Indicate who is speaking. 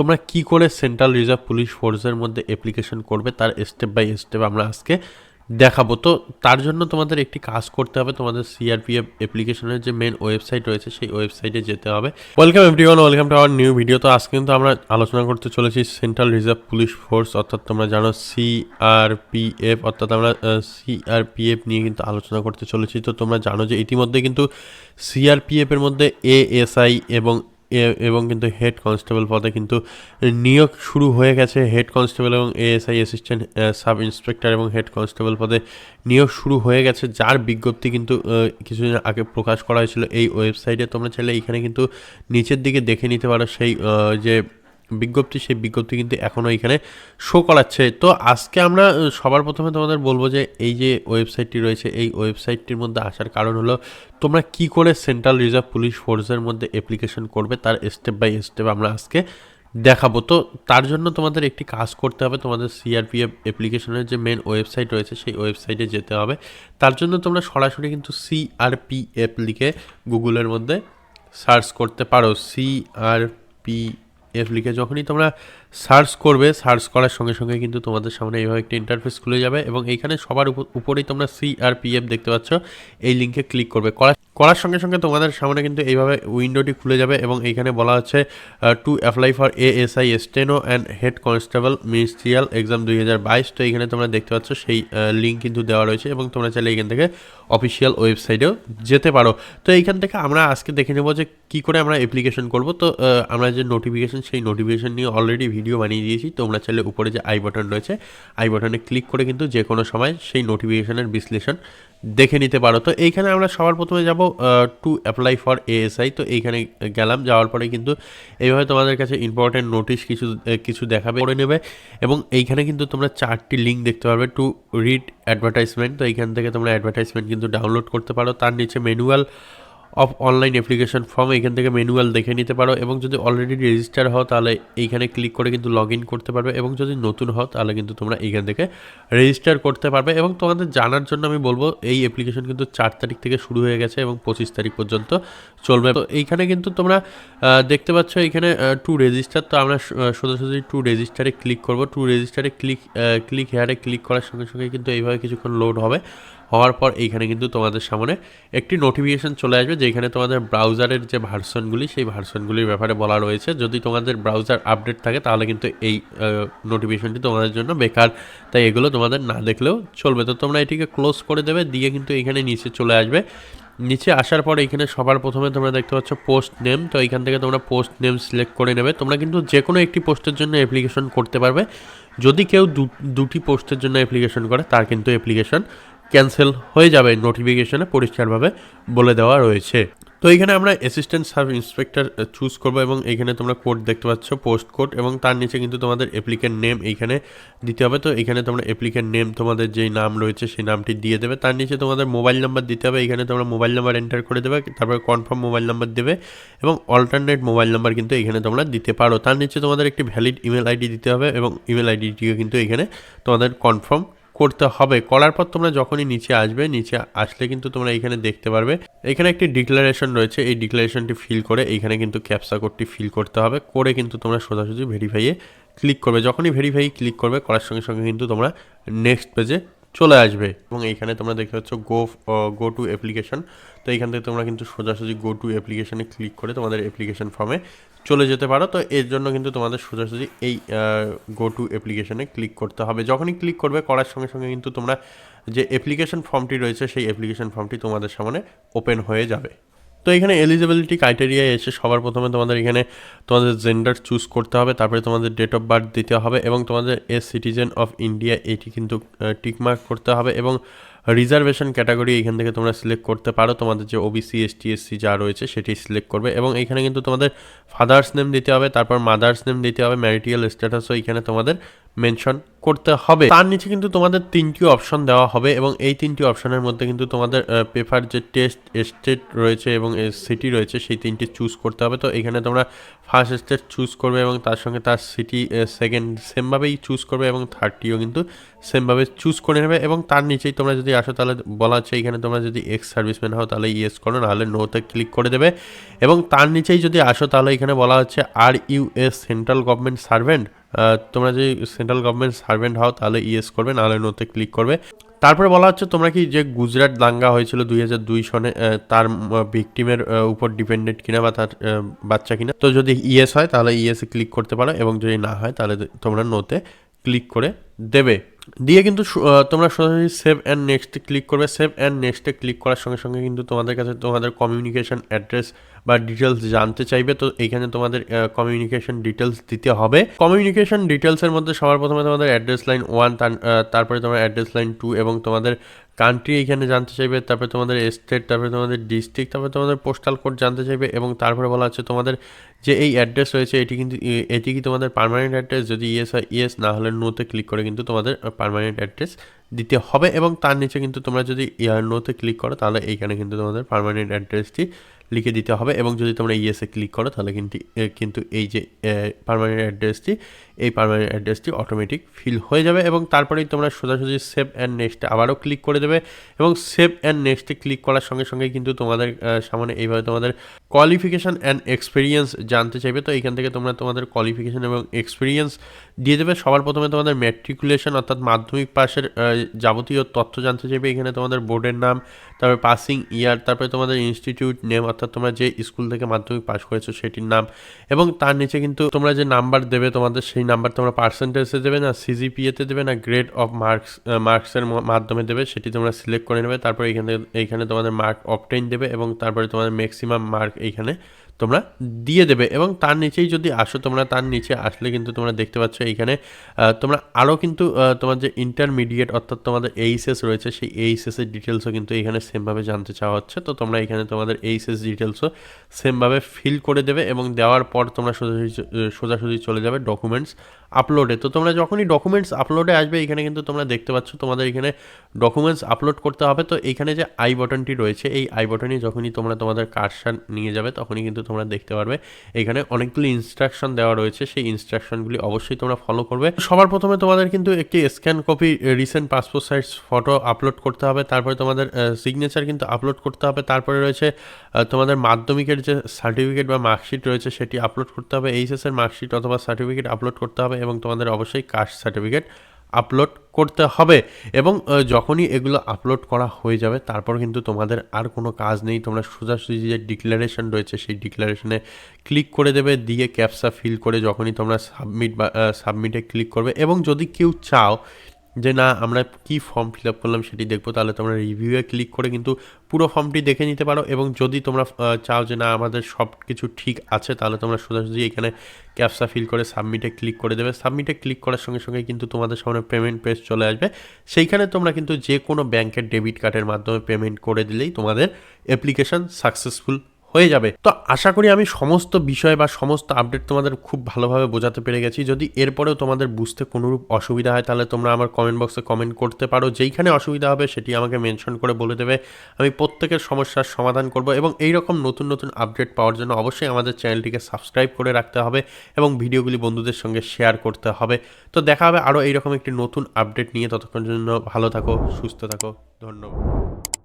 Speaker 1: তোমরা কি করে সেন্ট্রাল রিজার্ভ পুলিশ ফোর্সের মধ্যে অ্যাপ্লিকেশন করবে, তার স্টেপ বাই স্টেপ আমরা আজকে দেখাবো। তো তার জন্য তোমাদের একটি কাজ করতে হবে, তোমাদের সিআরপিএফ অ্যাপ্লিকেশনের যে মেন ওয়েবসাইট রয়েছে, সেই ওয়েবসাইটে যেতে হবে। Welcome everyone welcome to our new video তো আজকে কিন্তু আমরা আলোচনা করতে চলেছি সেন্ট্রাল রিজার্ভ পুলিশ ফোর্স অর্থাৎ তোমরা জানো সিআরপিএফ অর্থাৎ আমরা সিআরপিএফ নিয়ে কিন্তু আলোচনা করতে চলেছি। তো তোমরা জানো যে ইতিমধ্যে কিন্তু সিআরপিএফ এর মধ্যে এএসআই এবং এবং কিন্তু হেড কনস্টেবল পদে কিন্তু নিয়োগ শুরু হয়ে গেছে। হেড কনস্টেবল এবং এএসআই অ্যাসিস্ট্যান্ট সাব ইন্সপেক্টর এবং হেড কনস্টেবল পদে নিয়োগ শুরু হয়ে গেছে, যার বিজ্ঞপ্তি কিন্তু কিছুদিন আগে প্রকাশ করা হয়েছিল এই ওয়েবসাইটে। তোমরা চাইলে এখানে কিন্তু নিচের দিকে দেখে নিতে পারো সেই যে বিজ্ঞপ্তি, সেই বিজ্ঞপ্তি কিন্তু এখনও এখানে শো করাচ্ছে। তো আজকে আমরা সবার প্রথমে তোমাদের বলব যে এই যে ওয়েবসাইটটি রয়েছে, এই ওয়েবসাইটটির মধ্যে আসার কারণ হলো তোমরা কি করে সেন্ট্রাল রিজার্ভ পুলিশ ফোর্সের মধ্যে অ্যাপ্লিকেশন করবে, তার স্টেপ বাই স্টেপ আমরা আজকে দেখাবো। তো তার জন্য তোমাদের একটি কাজ করতে হবে, তোমাদের সিআরপিএফ অ্যাপ্লিকেশনের যে মেন ওয়েবসাইট রয়েছে, সেই ওয়েবসাইটে যেতে হবে। তার জন্য তোমরা সরাসরি কিন্তু সিআরপিএফ লিখে গুগলের মধ্যে সার্চ করতে পারো। সিআরপি এফ লিখে যখনই তোমরা সার্চ করবে সার্চ করার সঙ্গে সঙ্গে কিন্তু তোমাদের সামনে এইভাবে একটি ইন্টারফেস খুলে যাবে এবং এইখানে সবার উপর- উপরেই তোমরা সিআরপিএফ দেখতে পাচ্ছ। এই লিঙ্কে ক্লিক করবে। করার করার সঙ্গে সঙ্গে তোমাদের সামনে কিন্তু এইভাবে উইন্ডোটি খুলে যাবে এবং এইখানে বলা হচ্ছে to apply for ASI steno and head constable ministerial exam দুই হাজার বাইশ। তো এইখানে তোমরা দেখতে পাচ্ছ সেই লিঙ্ক কিন্তু দেওয়া রয়েছে এবং তোমরা চাইলে এখান থেকে অফিসিয়াল ওয়েবসাইটেও যেতে পারো। তো এইখান থেকে আমরা আজকে দেখে নেব যে কী করে আমরা অ্যাপ্লিকেশন করব। তো আমরা যে নোটিফিকেশন সেই নোটিফিকেশন নিয়ে অলরেডি ভিডিও বানিয়ে দিয়েছি। তোমরা চাইলে উপরে যে আই বাটন রয়েছে আই বাটনে ক্লিক করে কিন্তু যে কোনো সময় সেই নোটিফিকেশনের বিশ্লেষণ দেখে নিতে পারো। তো এইখানে আমরা সবার প্রথমে যাব টু অ্যাপ্লাই ফর এএসআই তো এইখানে গেলাম, যাওয়ার পরে কিন্তু এইভাবে তোমাদের কাছে ইম্পর্টেন্ট নোটিশ কিছু কিছু দেখাবে, করে নেবে। এবং এইখানে কিন্তু তোমরা চারটি লিঙ্ক দেখতে পারবে টু রিড অ্যাডভার্টাইজমেন্ট তো এইখান থেকে তোমরা অ্যাডভার্টাইজমেন্ট কিন্তু ডাউনলোড করতে পারো। তার নিচে manual of online application form এখান থেকে ম্যানুয়াল দেখে নিতে পারো এবং যদি অলরেডি রেজিস্টার হও, তাহলে এইখানে ক্লিক করে কিন্তু লগ ইন করতে পারবে এবং যদি নতুন হও, তাহলে কিন্তু তোমরা এইখান থেকে রেজিস্টার করতে পারবে এবং তোমাদের জানার জন্য আমি বলব, এই অ্যাপ্লিকেশন কিন্তু চার তারিখ থেকে শুরু হয়ে গেছে এবং পঁচিশ তারিখ পর্যন্ত চলবে। তো এইখানে কিন্তু তোমরা দেখতে পাচ্ছ এখানে টু রেজিস্টার তো আমরা সোজাসুজি টু রেজিস্টারে ক্লিক করব। টু রেজিস্টারে ক্লিক ক্লিক হেয়ারে ক্লিক করার সঙ্গে সঙ্গে কিন্তু এইভাবে কিছুক্ষণ লোড হবে। হওয়ার পর এইখানে কিন্তু তোমাদের সামনে একটি নোটিফিকেশন চলে আসবে, যেখানে তোমাদের ব্রাউজারের যে ভার্সনগুলি সেই ভার্সনগুলির ব্যাপারে বলা রয়েছে। যদি তোমাদের ব্রাউজার আপডেট থাকে, তাহলে কিন্তু এই নোটিফিকেশনটি তোমাদের জন্য বেকার। তাই এগুলো তোমাদের না দেখলেও চলবে। তো তোমরা এটিকে ক্লোজ করে দেবে, দিয়ে কিন্তু এখানে নিচে চলে আসবে। নিচে আসার পর এখানে সবার প্রথমে তোমরা দেখতে পাচ্ছ পোস্ট নেম তো এখান থেকে তোমরা পোস্ট নেম সিলেক্ট করে নেবে। তোমরা কিন্তু যে কোনো একটি পোস্টের জন্য অ্যাপ্লিকেশন করতে পারবে। যদি কেউ দুটি পোস্টের জন্য অ্যাপ্লিকেশন করে, তার কিন্তু অ্যাপ্লিকেশন ক্যান্সেল হয়ে যাবে নোটিফিকেশনে পরিষ্কারভাবে বলে দেওয়া রয়েছে। তো এখানে আমরা অ্যাসিস্ট্যান্ট সাব ইন্সপেক্টর চুজ করব এবং এখানে তোমরা কোড দেখতে পাচ্ছ পোস্ট কোড এবং তার নিচে কিন্তু তোমাদের অ্যাপ্লিকেন্ট নেম এইখানে দিতে হবে। তো এখানে তোমরা অ্যাপ্লিকেন্ট নেম তোমাদের যেই নাম রয়েছে সেই নামটি দিয়ে দেবে। তার নিচে তোমাদের মোবাইল নাম্বার দিতে হবে। এখানে তোমরা মোবাইল নাম্বার এন্টার করে দেবে, তারপরে কনফার্ম মোবাইল নাম্বার দেবে এবং অল্টারনেট মোবাইল নাম্বার কিন্তু এখানে তোমরা দিতে পারো। তার নিচে তোমাদের একটি ভ্যালিড ইমেল আইডি দিতে হবে এবং ইমেল আইডিটিও কিন্তু এখানে তোমাদের কনফার্ম করতে হবে। করার পর তোমরা যখনই নিচে আসবে, নিচে আসলে কিন্তু তোমরা এখানে দেখতে পারবে। এখানে একটি ডিক্লারেশন রয়েছে। এই ডিক্লারেশনটি ফিল করে এখানে কিন্তু ক্যাপসা কোডটি ফিল করতে হবে। করে কিন্তু তোমরা সোজাসুজি ভেরিফাইয়ে ক্লিক করবে। যখনই ভেরিফাই ক্লিক করবে, করার সঙ্গে সঙ্গে কিন্তু তোমরা নেক্সট পেজে চলে আসবে। এবং এইখানে তোমরা দেখতে পাচ্ছ গো গো টু অ্যাপ্লিকেশন তো এইখান থেকে তোমরা কিন্তু সোজাসুজি গো টু অ্যাপ্লিকেশনে ক্লিক করে তোমাদের অ্যাপ্লিকেশন ফর্মে চলে যেতে পারো। তো এর জন্য কিন্তু তোমাদের সোজাসুজি এই গো টু অ্যাপ্লিকেশনে ক্লিক করতে হবে। যখনই ক্লিক করবে, করার সঙ্গে সঙ্গে কিন্তু তোমরা যে অ্যাপ্লিকেশন ফর্মটি রয়েছে, সেই অ্যাপ্লিকেশন ফর্মটি তোমাদের সামনে ওপেন হয়ে যাবে। তো এখানে এলিজিবিলিটি ক্রাইটেরিয়া এসে সবার প্রথমে তোমাদের এখানে তোমাদের জেন্ডার চুজ করতে হবে, তারপরে তোমাদের ডেট অফ বার্থ দিতে হবে এবং তোমাদের এ সিটিজেন অফ ইন্ডিয়া এটি কিন্তু টিকমার্ক করতে হবে এবং রিজার্ভেশন ক্যাটাগরি এখান থেকে তোমরা সিলেক্ট করতে পারো। তোমাদের যে ওবিসি এসটি এসসি যা রয়েছে সেটি সিলেক্ট করবে এবং এখানে কিন্তু তোমাদের ফাদার্স নেম দিতে হবে, তারপর মাদার্স নেম দিতে হবে ম্যারিটিয়াল স্ট্যাটাসও এখানে তোমাদের মেনশন করতে হবে। তার নিচে কিন্তু তোমাদের তিনটি অপশন দেওয়া হবে এবং এই তিনটি অপশনের মধ্যে কিন্তু তোমাদের পেপার যে টেস্ট স্টেট রয়েছে এবং সিটি রয়েছে সেই তিনটি চুজ করতে হবে। তো এখানে তোমরা ফার্স্ট স্টেট চুজ করবে এবং তার সঙ্গে তার সিটি সেকেন্ড সেমভাবেই চুজ করবে এবং থার্ডটিও কিন্তু সেমভাবে চুজ করে নেবে এবং তার নিচেই তোমরা যদি আসো তাহলে বলা হচ্ছে এখানে তোমরা যদি এক্স সার্ভিসম্যান হও তাহলে ইয়েস করো, নাহলে নোতে ক্লিক করে দেবে। এবং তার নিচেই যদি আসো তাহলে এখানে বলা হচ্ছে are you S central government servant তোমরা যদি সেন্ট্রাল গভর্নমেন্ট সার্ভেন্ট হও তাহলে ইয়েস করবে, নাহলে নোতে ক্লিক করবে। তারপরে বলা হচ্ছে তোমরা কি যে গুজরাট দাঙ্গা হয়েছিল দুই হাজার দুই সনে তার ভিকটিমের উপর ডিপেন্ডেন্ট কিনা বা তার বাচ্চা কিনা। তো যদি ইয়েস হয় তাহলে ইয়েসে ক্লিক করতে পারো এবং যদি না হয় তাহলে তোমরা নোতে ক্লিক করে দেবে। দিয়ে কিন্তু তোমরা সরাসরি সেভ অ্যান্ড নেক্সটে ক্লিক করবে। সেভ অ্যান্ড নেক্সটে ক্লিক করার সঙ্গে সঙ্গে কিন্তু তোমাদের কাছে তোমাদের কমিউনিকেশন অ্যাড্রেস বা ডিটেলস জানতে চাইবে, তো এইখানে তোমাদের কমিউনিকেশন ডিটেলস দিতে হবে। কমিউনিকেশন ডিটেলসের মধ্যে সবার প্রথমে তোমাদের অ্যাড্রেস লাইন ওয়ান তারপরে তোমার অ্যাড্রেস লাইন টু এবং তোমাদের কান্ট্রি এখানে জানতে চাইবে, তারপরে তোমাদের স্টেট তারপরে তোমাদের ডিস্ট্রিক্ট তারপরে তোমাদের পোস্টাল কোড জানতে চাইবে এবং তারপরে বলা হচ্ছে তোমাদের যে এই অ্যাড্রেস রয়েছে, এটি কিন্তু এটি কি তোমাদের পার্মানেন্ট অ্যাড্রেস যদি ইয়েস হয় ইয়েস না হলে নোতে ক্লিক করে কিন্তু তোমাদের পার্মানেন্ট অ্যাড্রেস দিতে হবে এবং তার নিচে কিন্তু তোমরা যদি ইয়ার নোতে ক্লিক করো, তাহলে এইখানে কিন্তু তোমাদের পার্মানেন্ট অ্যাড্রেসটি লিখে দিতে হবে এবং যদি তোমরা ইয়েসে ক্লিক করো, তাহলে কিন্তু কিন্তু এই যে পার্মানেন্ট অ্যাড্রেসটি এই পার্মানেন্ট অ্যাড্রেসটি অটোমেটিক ফিল হয়ে যাবে এবং তারপরেই তোমরা সোজাসুজি সেভ অ্যান্ড নেক্সটে আবারও ক্লিক করে দেবে এবং সেভ অ্যান্ড নেক্সটে ক্লিক করার সঙ্গে সঙ্গে কিন্তু তোমাদের সামনে এইভাবে তোমাদের কোয়ালিফিকেশান অ্যান্ড এক্সপিরিয়েন্স জানতে চাইবে। তো এইখান থেকে তোমরা তোমাদের কোয়ালিফিকেশান এবং এক্সপিরিয়েন্স দিয়ে দেবে। সবার প্রথমে তোমাদের ম্যাট্রিকুলেশন অর্থাৎ মাধ্যমিক পাশের যাবতীয় তথ্য জানতে চাইবে। এখানে তোমাদের বোর্ডের নাম, তারপরে পাসিং ইয়ার তারপরে তোমাদের ইনস্টিটিউট নেম অর্থাৎ তোমরা যে স্কুল থেকে মাধ্যমিক পাস করেছ সেটির নাম। এবং তার নিচে কিন্তু তোমরা যে নাম্বার দেবে, তোমাদের সেই নাম্বার তোমরা পার্সেন্টেজে দেবে না সিজিপিএতে দেবে না গ্রেড অফ মার্কস মার্কসের মাধ্যমে দেবে, সেটি তোমরা সিলেক্ট করে নেবে। তারপর এইখানে এইখানে তোমাদের মার্ক অপটেন দেবে এবং তারপরে তোমাদের ম্যাক্সিমাম মার্ক এইখানে তোমরা দিয়ে দেবে এবং তার নিচেই যদি আসো, তোমরা তার নিচে আসলে কিন্তু তোমরা দেখতে পাচ্ছ এইখানে তোমরা আরও কিন্তু তোমার যে ইন্টারমিডিয়েট অর্থাৎ তোমাদের এইচএস রয়েছে, সেই এইচএসের ডিটেলসও কিন্তু এখানে সেমভাবে জানতে চাওয়া হচ্ছে। তো তোমরা এখানে তোমাদের এইচএস ডিটেলসও সেমভাবে ফিল করে দেবে এবং দেওয়ার পর তোমরা সোজাসুজি সোজাসুজি চলে যাবে ডকুমেন্টস আপলোডে তো তোমরা যখনই ডকুমেন্টস আপলোডে আসবে, এখানে কিন্তু তোমরা দেখতে পাচ্ছ তোমাদের এখানে ডকুমেন্টস আপলোড করতে হবে। তো এখানে যে আই বটনটি রয়েছে, এই আই বটনে যখনই তোমরা তোমাদের কার্সার নিয়ে যাবে, তখনই কিন্তু তোমরা দেখতে পারবে। এখানে অনেকগুলি ইনস্ট্রাকশন দেওয়া রয়েছে। সেই ইনস্ট্রাকশনগুলি অবশ্যই তোমরা ফলো করবে। সবার প্রথমে তোমাদের কিন্তু একটি scan copy recent passport size photo upload করতে হবে। তারপরে তোমাদের সিগনেচার কিন্তু আপলোড করতে হবে। তারপরে রয়েছে তোমাদের মাধ্যমিকের যে সার্টিফিকেট বা মার্কশিট রয়েছে, সেটি আপলোড করতে হবে। এইচএস এর মার্কশিট অথবা সার্টিফিকেট আপলোড করতে হবে এবং তোমাদের অবশ্যই কাস্ট সার্টিফিকেট আপলোড করতে হবে এবং যখনই এগুলো আপলোড করা হয়ে যাবে, তারপর কিন্তু তোমাদের আর কোনো কাজ নেই। তোমরা সোজাসুজি যে ডিক্লারেশন রয়েছে, সেই ডিক্লারেশনে ক্লিক করে দেবে, দিয়ে ক্যাপসা ফিল করে যখনই তোমরা সাবমিট বা সাবমিটে ক্লিক করবে। এবং যদি কেউ চাও যে না, আমরা কি ফর্ম ফিল আপ করলাম সেটি দেখব। তাহলে তোমরা রিভিউয়ে ক্লিক করে কিন্তু পুরো ফর্মটি দেখে নিতে পারো এবং যদি তোমরা চাও যে না, আমাদের সব কিছু ঠিক আছে, তাহলে তোমরা সোজাসুজি এখানে ক্যাপসা ফিল করে সাবমিটে ক্লিক করে দেবে। সাবমিটে ক্লিক করার সঙ্গে সঙ্গে কিন্তু তোমাদের সামনে পেমেন্ট পেজ চলে আসবে। সেইখানে তোমরা কিন্তু যে কোনো ব্যাংকের ডেবিট কার্ডের মাধ্যমে পেমেন্ট করে দিলেই তোমাদের অ্যাপ্লিকেশন সাকসেসফুল হয়ে যাবে। তো আশা করি আমি সমস্ত বিষয় বা সমস্ত আপডেট তোমাদের খুব ভালোভাবে বোঝাতে পেরে গেছি। যদি এরপরেও তোমাদের বুঝতে কোনোরূপ অসুবিধা হয়, তাহলে তোমরা আমার কমেন্ট বক্সে কমেন্ট করতে পারো। যেইখানে অসুবিধা হবে, সেটি আমাকে মেনশন করে বলে দেবে। আমি প্রত্যেকের সমস্যার সমাধান করব এবং এই রকম নতুন নতুন আপডেট পাওয়ার জন্য অবশ্যই আমাদের চ্যানেলটিকে সাবস্ক্রাইব করে রাখতে হবে এবং ভিডিওগুলি বন্ধুদের সঙ্গে শেয়ার করতে হবে। তো দেখা হবে আরও এইরকম একটি নতুন আপডেট নিয়ে। ততক্ষণ জন্য ভালো থাকো, সুস্থ থাকো। ধন্যবাদ।